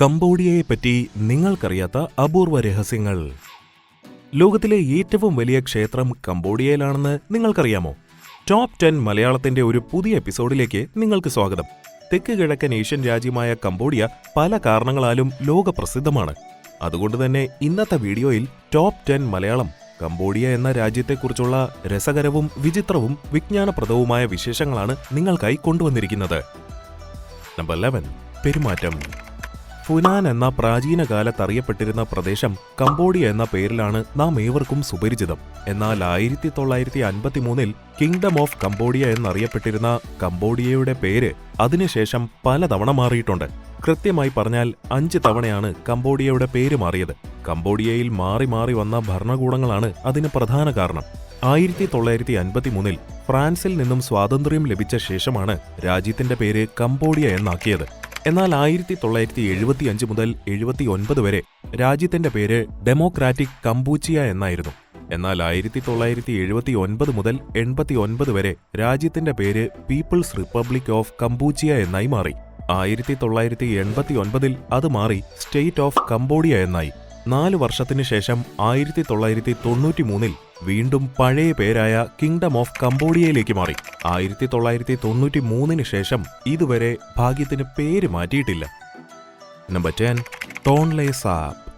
കംബോഡിയയെപ്പറ്റി നിങ്ങൾക്കറിയാത്ത അപൂർവ രഹസ്യങ്ങൾ. ലോകത്തിലെ ഏറ്റവും വലിയ ക്ഷേത്രം കംബോഡിയയിലാണെന്ന് നിങ്ങൾക്കറിയാമോ? ടോപ്പ് ടെൻ മലയാളത്തിന്റെ ഒരു പുതിയ എപ്പിസോഡിലേക്ക് നിങ്ങൾക്ക് സ്വാഗതം. തെക്ക് കിഴക്കൻ ഏഷ്യൻ രാജ്യമായ കംബോഡിയ പല കാരണങ്ങളാലും ലോകപ്രസിദ്ധമാണ്. അതുകൊണ്ട് തന്നെ ഇന്നത്തെ വീഡിയോയിൽ ടോപ്പ് ടെൻ മലയാളം കംബോഡിയ എന്ന രാജ്യത്തെക്കുറിച്ചുള്ള രസകരവും വിചിത്രവും വിജ്ഞാനപ്രദവുമായ വിശേഷങ്ങളാണ് നിങ്ങൾക്കായി കൊണ്ടുവന്നിരിക്കുന്നത്. നമ്പർ ലെവൻ പെരുമാറ്റം. ഫുനാൻ എന്ന പ്രാചീന കാലത്തറിയപ്പെട്ടിരുന്ന പ്രദേശം കംബോഡിയ എന്ന പേരിലാണ് നാം ഏവർക്കും സുപരിചിതം. എന്നാൽ ആയിരത്തി തൊള്ളായിരത്തി അൻപത്തിമൂന്നിൽ കിങ്ഡം ഓഫ് കംബോഡിയ എന്നറിയപ്പെട്ടിരുന്ന കംബോഡിയയുടെ പേര് അതിനുശേഷം പലതവണ മാറിയിട്ടുണ്ട്. കൃത്യമായി പറഞ്ഞാൽ അഞ്ച് തവണയാണ് കംബോഡിയയുടെ പേര് മാറിയത്. കംബോഡിയയിൽ മാറി മാറി വന്ന ഭരണകൂടങ്ങളാണ് അതിന് പ്രധാന കാരണം. ആയിരത്തി തൊള്ളായിരത്തി അൻപത്തിമൂന്നിൽ ഫ്രാൻസിൽ നിന്നും സ്വാതന്ത്ര്യം ലഭിച്ച ശേഷമാണ് രാജ്യത്തിന്റെ പേര് കംബോഡിയ എന്നാക്കിയത്. എന്നാൽ ആയിരത്തി തൊള്ളായിരത്തി എഴുപത്തി അഞ്ച് മുതൽ എഴുപത്തി ഒൻപത് വരെ രാജ്യത്തിന്റെ പേര് ഡെമോക്രാറ്റിക് കംബൂച്ചിയ എന്നായിരുന്നു. എന്നാൽ ആയിരത്തി തൊള്ളായിരത്തി എഴുപത്തി ഒൻപത് മുതൽ എൺപത്തി ഒൻപത് വരെ രാജ്യത്തിന്റെ പേര് പീപ്പിൾസ് റിപ്പബ്ലിക് ഓഫ് കംബൂച്ചിയ എന്നായി മാറി. ആയിരത്തി തൊള്ളായിരത്തി എൺപത്തി ഒൻപതിൽ അത് മാറി സ്റ്റേറ്റ് ഓഫ് കംബോഡിയ എന്നായി. നാല് വർഷത്തിനു ശേഷം ആയിരത്തി തൊള്ളായിരത്തി തൊണ്ണൂറ്റി മൂന്നിൽ വീണ്ടും പഴയ പേരായ കിങ്ഡം ഓഫ് കംബോഡിയയിലേക്ക് മാറി. ആയിരത്തി തൊള്ളായിരത്തി തൊണ്ണൂറ്റി മൂന്നിന് ശേഷം ഇതുവരെ ഭാഗ്യത്തിന് പേര് മാറ്റിയിട്ടില്ല. നമ്പർ ടെൻ ടോൺലെ സാപ്പ്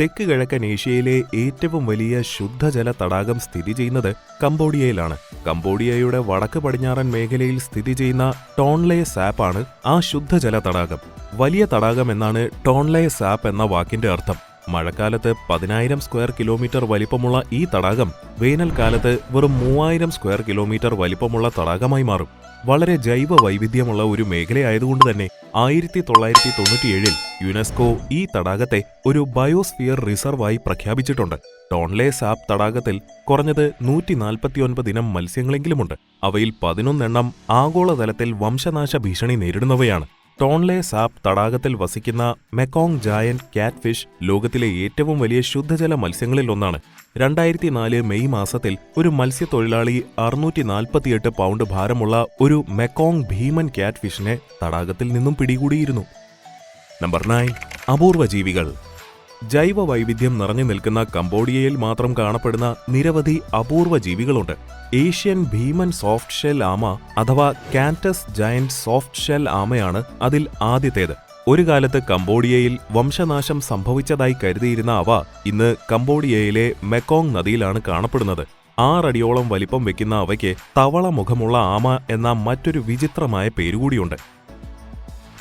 തെക്ക് കിഴക്കൻ ഏഷ്യയിലെ ഏറ്റവും വലിയ ശുദ്ധജല തടാകം സ്ഥിതി ചെയ്യുന്നത് കംബോഡിയയിലാണ്. കംബോഡിയയുടെ വടക്ക് പടിഞ്ഞാറൻ മേഖലയിൽ സ്ഥിതി ചെയ്യുന്ന ടോൺലെ ആണ് ആ ശുദ്ധജല തടാകം. വലിയ തടാകം എന്നാണ് ടോൺലെ സാപ്പ് എന്ന വാക്കിന്റെ അർത്ഥം. മഴക്കാലത്ത് പതിനായിരം സ്ക്വയർ കിലോമീറ്റർ വലിപ്പമുള്ള ഈ തടാകം വേനൽക്കാലത്ത് വെറും മൂവായിരം സ്ക്വയർ കിലോമീറ്റർ വലിപ്പമുള്ള തടാകമായി മാറും. വളരെ ജൈവ വൈവിധ്യമുള്ള ഒരു മേഖലയായതുകൊണ്ട് തന്നെ ആയിരത്തി തൊള്ളായിരത്തി തൊണ്ണൂറ്റിയേഴിൽ യുനെസ്കോ ഈ തടാകത്തെ ഒരു ബയോസ്ഫിയർ റിസർവായി പ്രഖ്യാപിച്ചിട്ടുണ്ട്. ടോൺലെ സാപ്പ് തടാകത്തിൽ കുറഞ്ഞത് നൂറ്റി നാൽപ്പത്തിയൊൻപത് ഇനം മത്സ്യങ്ങളെങ്കിലുമുണ്ട്. അവയിൽ പതിനൊന്നെണ്ണം ആഗോളതലത്തിൽ വംശനാശ ഭീഷണി നേരിടുന്നവയാണ്. ടോൺലെ സാപ്പ് തടാകത്തിൽ വസിക്കുന്ന മെക്കോങ് ജായന്റ് കാറ്റ് ഫിഷ് ലോകത്തിലെ ഏറ്റവും വലിയ ശുദ്ധജല മത്സ്യങ്ങളിൽ ഒന്നാണ്. രണ്ടായിരത്തി നാല് മെയ് മാസത്തിൽ ഒരു മത്സ്യത്തൊഴിലാളി അറുന്നൂറ്റി നാൽപ്പത്തിയെട്ട് പൗണ്ട് ഭാരമുള്ള ഒരു മെക്കോങ് ഭീമൻ കാറ്റ് ഫിഷിനെ തടാകത്തിൽ നിന്നും പിടികൂടിയിരുന്നു. Number nine. അപൂർവ ജീവികൾ ജൈവ വൈവിധ്യം നിറഞ്ഞു നിൽക്കുന്ന കംബോഡിയയിൽ മാത്രം കാണപ്പെടുന്ന നിരവധി അപൂർവ ജീവികളുണ്ട്. ഏഷ്യൻ ഭീമൻ സോഫ്റ്റ് ഷെൽ ആമ അഥവാ കാന്റസ് ജയന്റ് സോഫ്റ്റ് ഷെൽ ആമയാണ് അതിൽ ആദ്യത്തേത്. ഒരു കാലത്ത് കംബോഡിയയിൽ വംശനാശം സംഭവിച്ചതായി കരുതിയിരുന്ന അവ ഇന്ന് കംബോഡിയയിലെ മെക്കോങ് നദിയിലാണ് കാണപ്പെടുന്നത്. ആറടിയോളം വലിപ്പം വെക്കുന്ന അവയ്ക്ക് തവള മുഖമുള്ള ആമ എന്ന മറ്റൊരു വിചിത്രമായ പേരുകൂടിയുണ്ട്.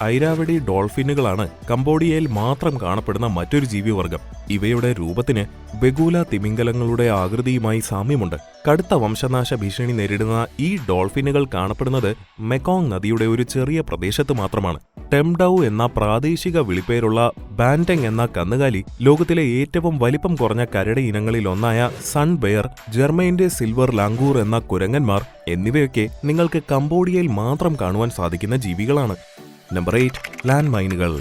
ഐരാവടി ഡോൾഫിനുകളാണ് കംബോഡിയയിൽ മാത്രം കാണപ്പെടുന്ന മറ്റൊരു ജീവിവർഗം. ഇവയുടെ രൂപത്തിന് ബെഗൂല തിമിംഗലങ്ങളുടെ ആകൃതിയുമായി സാമ്യമുണ്ട്. കടുത്ത വംശനാശ ഭീഷണി നേരിടുന്ന ഈ ഡോൾഫിനുകൾ കാണപ്പെടുന്നത് മെക്കോങ് നദിയുടെ ഒരു ചെറിയ പ്രദേശത്ത് മാത്രമാണ്. ടെംഡൗ എന്ന പ്രാദേശിക വിളിപ്പേരുള്ള ബാൻഡെങ് എന്ന കന്നുകാലി ലോകത്തിലെ ഏറ്റവും വലിപ്പം കുറഞ്ഞ കരടി ഇനങ്ങളിൽ ഒന്നായ സൺ ബെയർ ജർമ്മൈന്റെ സിൽവർ ലാങ്കൂർ എന്ന കുരങ്ങന്മാർ എന്നിവയൊക്കെ നിങ്ങൾക്ക് കംബോഡിയയിൽ മാത്രം കാണുവാൻ സാധിക്കുന്ന ജീവികളാണ്. നമ്പർ എയ്റ്റ് ലാൻഡ് മൈനുകൾ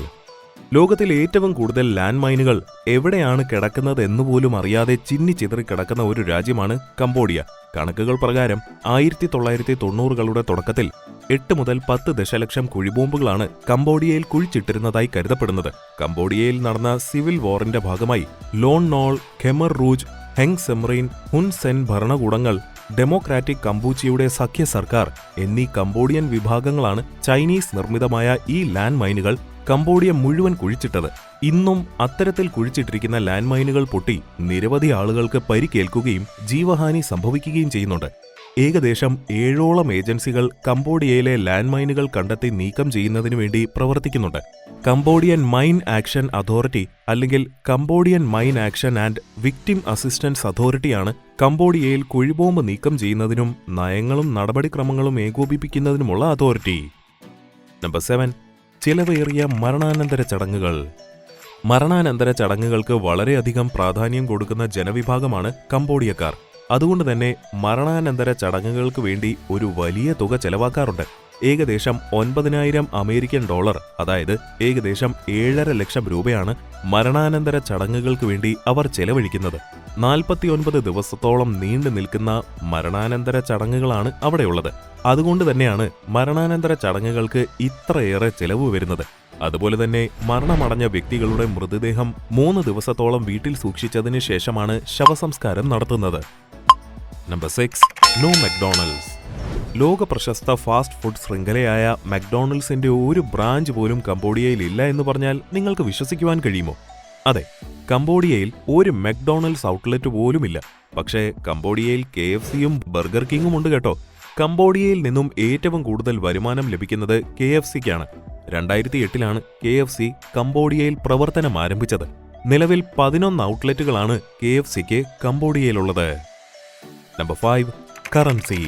ലോകത്തിൽ ഏറ്റവും കൂടുതൽ ലാൻഡ് മൈനുകൾ എവിടെയാണ് കിടക്കുന്നത് എന്നുപോലും അറിയാതെ ചിന്നി ചിതറി കിടക്കുന്ന ഒരു രാജ്യമാണ് കംബോഡിയ. കണക്കുകൾ പ്രകാരം ആയിരത്തി തൊള്ളായിരത്തി തൊണ്ണൂറുകളുടെ തുടക്കത്തിൽ എട്ട് മുതൽ പത്ത് ദശലക്ഷം കുഴിബോംബുകളാണ് കംബോഡിയയിൽ കുഴിച്ചിട്ടിരുന്നതായി കരുതപ്പെടുന്നത്. കംബോഡിയയിൽ നടന്ന സിവിൽ വാറിന്റെ ഭാഗമായി Lon Nol Khmer Rouge Heng Samrin Hun Sen ഭരണകൂടങ്ങൾ ഡെമോക്രാറ്റിക് കമ്പൂച്ചിയുടെ സഖ്യ സർക്കാർ എന്നീ കംബോഡിയൻ വിഭാഗങ്ങളാണ് ചൈനീസ് നിർമ്മിതമായ ഈ ലാൻഡ് മൈനുകൾ കംബോഡിയ മുഴുവൻ കുഴിച്ചിട്ടത്. ഇന്നും അത്തരത്തിൽ കുഴിച്ചിട്ടിരിക്കുന്ന ലാൻഡ് മൈനുകൾ പൊട്ടി നിരവധി ആളുകൾക്ക് പരിക്കേൽക്കുകയും ജീവഹാനി സംഭവിക്കുകയും ചെയ്യുന്നുണ്ട്. ഏകദേശം ഏഴോളം ഏജൻസികൾ കംബോഡിയയിലെ ലാൻഡ് മൈനുകൾ കണ്ടെത്തി നീക്കം ചെയ്യുന്നതിനു വേണ്ടി പ്രവർത്തിക്കുന്നുണ്ട്. കംബോഡിയൻ മൈൻ ആക്ഷൻ അതോറിറ്റി അല്ലെങ്കിൽ Cambodian mine action and victim assistance അതോറിറ്റിയാണ് കംബോഡിയയിൽ കുഴിബോംബ് നീക്കം ചെയ്യുന്നതിനും നയങ്ങളും നടപടിക്രമങ്ങളും ഏകോപിപ്പിക്കുന്നതിനുമുള്ള അതോറിറ്റി. Number seven. ചിലവേറിയ മരണാനന്തര ചടങ്ങുകൾ. മരണാനന്തര ചടങ്ങുകൾക്ക് വളരെയധികം പ്രാധാന്യം കൊടുക്കുന്ന ജനവിഭാഗമാണ് കംബോഡിയക്കാർ. അതുകൊണ്ട് തന്നെ മരണാനന്തര ചടങ്ങുകൾക്ക് വേണ്ടി ഒരു വലിയ തുക ചെലവാക്കാറുണ്ട്. ഏകദേശം ഒൻപതിനായിരം അമേരിക്കൻ ഡോളർ അതായത് ഏകദേശം ഏഴര ലക്ഷം രൂപയാണ് മരണാനന്തര ചടങ്ങുകൾക്ക് വേണ്ടി അവർ ചെലവഴിക്കുന്നത്. നാൽപ്പത്തിയൊൻപത് ദിവസത്തോളം നീണ്ടു നിൽക്കുന്ന മരണാനന്തര ചടങ്ങുകളാണ് അവിടെയുള്ളത്. അതുകൊണ്ട് തന്നെയാണ് മരണാനന്തര ചടങ്ങുകൾക്ക് ഇത്രയേറെ ചെലവ് വരുന്നത്. അതുപോലെ തന്നെ മരണമടഞ്ഞ വ്യക്തികളുടെ മൃതദേഹം മൂന്ന് ദിവസത്തോളം വീട്ടിൽ സൂക്ഷിച്ചതിന് ശേഷമാണ് ശവസംസ്കാരം നടത്തുന്നത്. നമ്പർ സിക്സ് നോ മക്ഡൊണാൾഡ്സ് ലോക പ്രശസ്ത ഫാസ്റ്റ് ഫുഡ് ശൃംഖലയായ മക്ഡൊണാൾഡ്സിന്റെ ഒരു ബ്രാഞ്ച് പോലും കംബോഡിയയിൽ ഇല്ല എന്ന് പറഞ്ഞാൽ നിങ്ങൾക്ക് വിശ്വസിക്കുവാൻ കഴിയുമോ? അതെ കംബോഡിയയിൽ ഒരു മക്ഡൊണാൾഡ്സ് ഔട്ട്ലെറ്റ് പോലുമില്ല പക്ഷേ കംബോഡിയയിൽ കെ എഫ് സിയും ബർഗർ കിങ്ങും ഉണ്ട് കേട്ടോ. കംബോഡിയയിൽ നിന്നും ഏറ്റവും കൂടുതൽ വരുമാനം ലഭിക്കുന്നത് കെ എഫ് സിക്കാണ് രണ്ടായിരത്തി എട്ടിലാണ് കെ എഫ് സി കംബോഡിയയിൽ പ്രവർത്തനം ആരംഭിച്ചത്. നിലവിൽ പതിനൊന്ന് ഔട്ട്ലെറ്റുകളാണ് കെ എഫ് സിക്ക് കംബോഡിയയിലുള്ളത് number five currency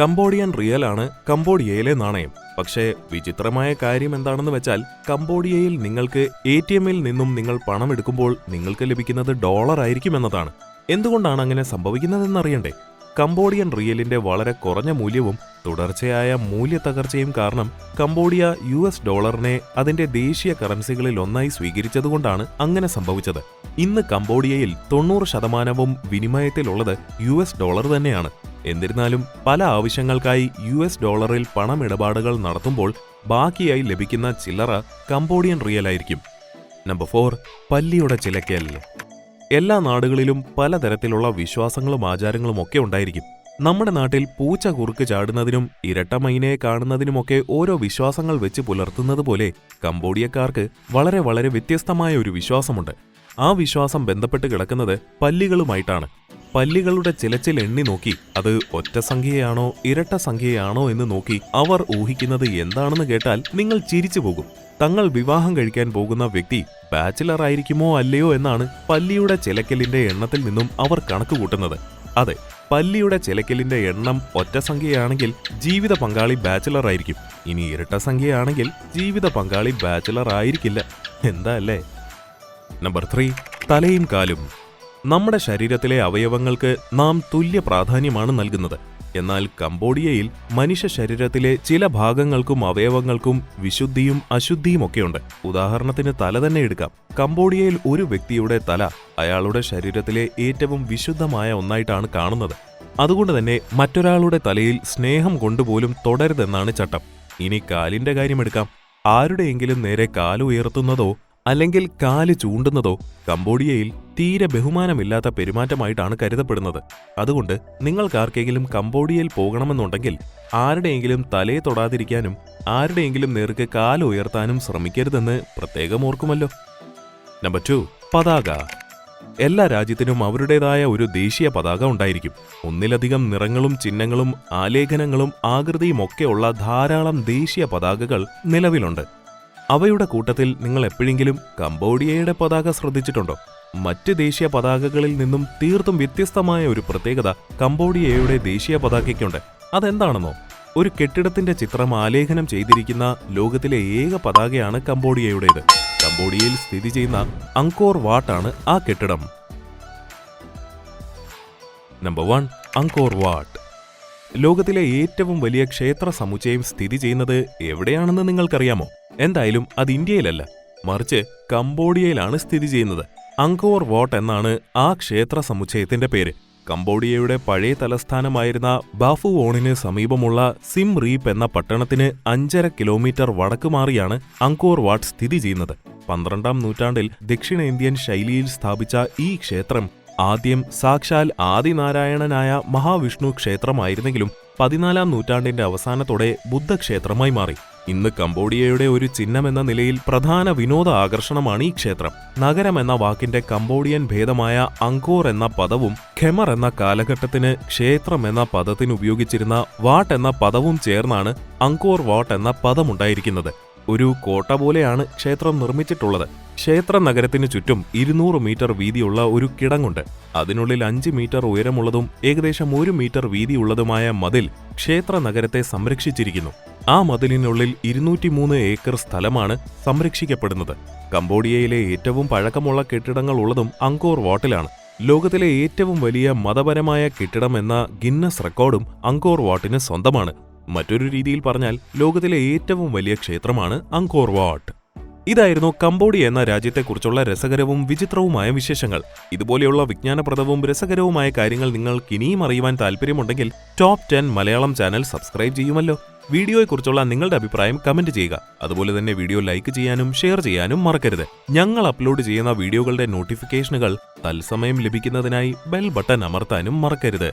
Cambodian riel ആണ് കംബോഡിയയിലെ നാണയം. പക്ഷേ വിചിത്രമായ കാര്യം എന്താണെന്ന് വെച്ചാൽ കംബോഡിയയിൽ നിങ്ങൾക്ക് എ ടി എമ്മിൽ നിന്നും നിങ്ങൾ പണം എടുക്കുമ്പോൾ നിങ്ങൾക്ക് ലഭിക്കുന്നത് ഡോളർ ആയിരിക്കും എന്നതാണ്. എന്തുകൊണ്ടാണ് അങ്ങനെ സംഭവിക്കുന്നതെന്നറിയണ്ടേ കംബോഡിയൻ റിയലിന്റെ വളരെ കുറഞ്ഞ മൂല്യവും തുടർച്ചയായ മൂല്യത്തകർച്ചയും കാരണം കംബോഡിയ യു എസ് ഡോളറിനെ അതിന്റെ ദേശീയ കറൻസികളിൽ ഒന്നായി സ്വീകരിച്ചതുകൊണ്ടാണ് അങ്ങനെ സംഭവിച്ചത്. ഇന്ന് കംബോഡിയയിൽ തൊണ്ണൂറ് ശതമാനവും വിനിമയത്തിലുള്ളത് യു എസ് ഡോളർ തന്നെയാണ്. എന്നിരുന്നാലും പല ആവശ്യങ്ങൾക്കായി യു എസ് ഡോളറിൽ പണമിടപാടുകൾ നടത്തുമ്പോൾ ബാക്കിയായി ലഭിക്കുന്ന ചില്ലറ കംബോഡിയൻ റിയലായിരിക്കും നമ്പർ ഫോർ പല്ലിയുടെ ചിലക്കൽ എല്ലാ നാടുകളിലും പലതരത്തിലുള്ള വിശ്വാസങ്ങളും ആചാരങ്ങളും ഒക്കെ ഉണ്ടായിരിക്കും. നമ്മുടെ നാട്ടിൽ പൂച്ച കുറുക്ക് ചാടുന്നതിനും ഇരട്ട മൈനയെ കാണുന്നതിനുമൊക്കെ ഓരോ വിശ്വാസങ്ങൾ വെച്ച് പുലർത്തുന്നത് പോലെ കംബോഡിയക്കാർക്ക് വളരെ വളരെ വ്യത്യസ്തമായ ഒരു വിശ്വാസമുണ്ട്. ആ വിശ്വാസം ബന്ധപ്പെട്ട് കിടക്കുന്നത് പല്ലികളുമായിട്ടാണ്. പല്ലികളുടെ ചിലച്ചിൽ എണ്ണി നോക്കി അത് ഒറ്റ സംഖ്യയാണോ ഇരട്ട സംഖ്യയാണോ എന്ന് നോക്കി അവർ ഊഹിക്കുന്നത് എന്താണെന്ന് കേട്ടാൽ നിങ്ങൾ ചിരിച്ചു പോകും. തങ്ങൾ വിവാഹം കഴിക്കാൻ പോകുന്ന വ്യക്തി ബാച്ചിലർ ആയിരിക്കുമോ അല്ലയോ എന്നാണ് പല്ലിയുടെ ചിലക്കലിന്റെ എണ്ണത്തിൽ നിന്നും അവർ കണക്ക് കൂട്ടുന്നത്. അതെ പല്ലിയുടെ ചിലക്കലിന്റെ എണ്ണം ഒറ്റ സംഖ്യയാണെങ്കിൽ ജീവിത പങ്കാളി ബാച്ചിലർ ആയിരിക്കും. ഇനി ഇരട്ട സംഖ്യയാണെങ്കിൽ ജീവിത പങ്കാളി ബാച്ചിലർ ആയിരിക്കില്ല. എന്താ അല്ലേ? നമ്പർ ത്രീ തലയും കാലും. നമ്മുടെ ശരീരത്തിലെ അവയവങ്ങൾക്ക് നാം തുല്യ പ്രാധാന്യമാണ് നൽകുന്നത്. എന്നാൽ കംബോഡിയയിൽ മനുഷ്യ ശരീരത്തിലെ ചില ഭാഗങ്ങൾക്കും അവയവങ്ങൾക്കും വിശുദ്ധിയും അശുദ്ധിയും ഒക്കെയുണ്ട്. ഉദാഹരണത്തിന് തല തന്നെ എടുക്കാം. കംബോഡിയയിൽ ഒരു വ്യക്തിയുടെ തല അയാളുടെ ശരീരത്തിലെ ഏറ്റവും വിശുദ്ധമായ ഒന്നായിട്ടാണ് കാണുന്നത്. അതുകൊണ്ട് തന്നെ മറ്റൊരാളുടെ തലയിൽ സ്നേഹം കൊണ്ടുപോലും തുടരുതെന്നാണ് ചട്ടം. ഇനി കാലിന്റെ കാര്യമെടുക്കാം ആരുടെയെങ്കിലും നേരെ കാലുയർത്തുന്നതോ അല്ലെങ്കിൽ കാൽ ചൂണ്ടുന്നതോ കംബോഡിയയിൽ തീരെ ബഹുമാനമില്ലാത്ത പെരുമാറ്റമായിട്ടാണ് കരുതപ്പെടുന്നത്. അതുകൊണ്ട് നിങ്ങൾക്കാർക്കെങ്കിലും കംബോഡിയയിൽ പോകണമെന്നുണ്ടെങ്കിൽ ആരുടെയെങ്കിലും തലയെ തൊടാതിരിക്കാനും ആരുടെയെങ്കിലും നേർക്ക് കാൽ ഉയർത്താനും ശ്രമിക്കരുതെന്ന് പ്രത്യേകം ഓർക്കുമല്ലോ. നമ്പർ ടു പതാക. എല്ലാ രാജ്യത്തിനും അവരുടേതായ ഒരു ദേശീയ പതാക ഉണ്ടായിരിക്കും. ഒന്നിലധികം നിറങ്ങളും ചിഹ്നങ്ങളും ആലേഖനങ്ങളും ആകൃതിയും ഒക്കെയുള്ള ധാരാളം ദേശീയ പതാകകൾ നിലവിലുണ്ട്. അവയുടെ കൂട്ടത്തിൽ നിങ്ങൾ എപ്പോഴെങ്കിലും കംബോഡിയയുടെ പതാക ശ്രദ്ധിച്ചിട്ടുണ്ടോ? മറ്റ് ദേശീയ പതാകകളിൽ നിന്നും തീർത്തും വ്യത്യസ്തമായ ഒരു പ്രത്യേകത കംബോഡിയയുടെ ദേശീയ പതാകയ്ക്കുണ്ട്. അതെന്താണെന്നോ? ഒരു കെട്ടിടത്തിന്റെ ചിത്രം ആലേഖനം ചെയ്തിരിക്കുന്ന ലോകത്തിലെ ഏക പതാകയാണ് കംബോഡിയയുടേത്. കംബോഡിയയിൽ സ്ഥിതി ചെയ്യുന്ന അങ്കോർ വാട്ടാണ് ആ കെട്ടിടം? Number one Angkor Wat. ലോകത്തിലെ ഏറ്റവും വലിയ ക്ഷേത്ര സമുച്ചയം സ്ഥിതി ചെയ്യുന്നത് എവിടെയാണെന്ന് നിങ്ങൾക്കറിയാമോ? എന്തായാലും അത് ഇന്ത്യയിലല്ല. മറിച്ച് കംബോഡിയയിലാണ് സ്ഥിതി ചെയ്യുന്നത്. അങ്കോർ വാട്ട് എന്നാണ് ആ ക്ഷേത്ര സമുച്ചയത്തിന്റെ പേര്. കംബോഡിയയുടെ പഴയ തലസ്ഥാനമായിരുന്ന ബാഫുവോണിന് സമീപമുള്ള സിം റീപ്പ് എന്ന പട്ടണത്തിന് അഞ്ചര കിലോമീറ്റർ വടക്ക് മാറിയാണ് അങ്കോർ വാട്ട് സ്ഥിതി ചെയ്യുന്നത്. പന്ത്രണ്ടാം നൂറ്റാണ്ടിൽ ദക്ഷിണേന്ത്യൻ ശൈലിയിൽ സ്ഥാപിച്ച ഈ ക്ഷേത്രം ആദ്യം സാക്ഷാൽ ആദിനാരായണനായ മഹാവിഷ്ണു ക്ഷേത്രമായിരുന്നെങ്കിലും പതിനാലാം നൂറ്റാണ്ടിന്റെ അവസാനത്തോടെ ബുദ്ധക്ഷേത്രമായി മാറി. ഇന്ന് കംബോഡിയയുടെ ഒരു ചിഹ്നമെന്ന നിലയിൽ പ്രധാന വിനോദ ആകർഷണമാണ് ഈ ക്ഷേത്രം. നഗരം എന്ന വാക്കിന്റെ കംബോഡിയൻ ഭേദമായ അങ്കോർ എന്ന പദവും ഖെമർ എന്ന കാലഘട്ടത്തിന് ക്ഷേത്രം എന്ന പദത്തിന് ഉപയോഗിച്ചിരുന്ന വാട്ട് എന്ന പദവും ചേർന്നാണ് അങ്കോർ വാട്ട് എന്ന പദമുണ്ടായിരിക്കുന്നത്. ഒരു കോട്ട പോലെയാണ് ക്ഷേത്രം നിർമ്മിച്ചിട്ടുള്ളത്. ക്ഷേത്ര നഗരത്തിന് ചുറ്റും ഇരുന്നൂറ് മീറ്റർ വീതിയുള്ള ഒരു കിടങ്ങുണ്ട്. അതിനുള്ളിൽ അഞ്ച് മീറ്റർ ഉയരമുള്ളതും ഏകദേശം ഒരു മീറ്റർ വീതിയുള്ളതുമായ മതിൽ ക്ഷേത്ര നഗരത്തെ സംരക്ഷിച്ചിരിക്കുന്നു. ആ മതിലിനുള്ളിൽ ഇരുന്നൂറ്റിമൂന്ന് ഏക്കർ സ്ഥലമാണ് സംരക്ഷിക്കപ്പെടുന്നത്. കംബോഡിയയിലെ ഏറ്റവും പഴക്കമുള്ള കെട്ടിടങ്ങൾ ഉള്ളതും അങ്കോർ വാട്ടിലാണ്. ലോകത്തിലെ ഏറ്റവും വലിയ മതപരമായ കെട്ടിടം എന്ന ഗിന്നസ് റെക്കോർഡും അങ്കോർ വാട്ടിന് സ്വന്തമാണ്. മറ്റൊരു രീതിയിൽ പറഞ്ഞാൽ ലോകത്തിലെ ഏറ്റവും വലിയ ക്ഷേത്രമാണ് അങ്കോർ വാട്ട്. ഇതായിരുന്നു കംബോഡിയ എന്ന രാജ്യത്തെക്കുറിച്ചുള്ള രസകരവും വിചിത്രവുമായ വിശേഷങ്ങൾ. ഇതുപോലെയുള്ള വിജ്ഞാനപ്രദവും രസകരവുമായ കാര്യങ്ങൾ നിങ്ങൾക്ക് ഇനിയും അറിയുവാൻ താല്പര്യമുണ്ടെങ്കിൽ top ten Malayalam channel subscribe ചെയ്യുമല്ലോ. വീഡിയോയെക്കുറിച്ചുള്ള നിങ്ങളുടെ അഭിപ്രായം കമന്റ് ചെയ്യുക. അതുപോലെ തന്നെ വീഡിയോ ലൈക്ക് ചെയ്യാനും ഷെയർ ചെയ്യാനും മറക്കരുത്. ഞങ്ങൾ അപ്ലോഡ് ചെയ്യുന്ന വീഡിയോകളുടെ നോട്ടിഫിക്കേഷനുകൾ തത്സമയം ലഭിക്കുന്നതിനായി ബെൽ ബട്ടൺ അമർത്താനും മറക്കരുത്.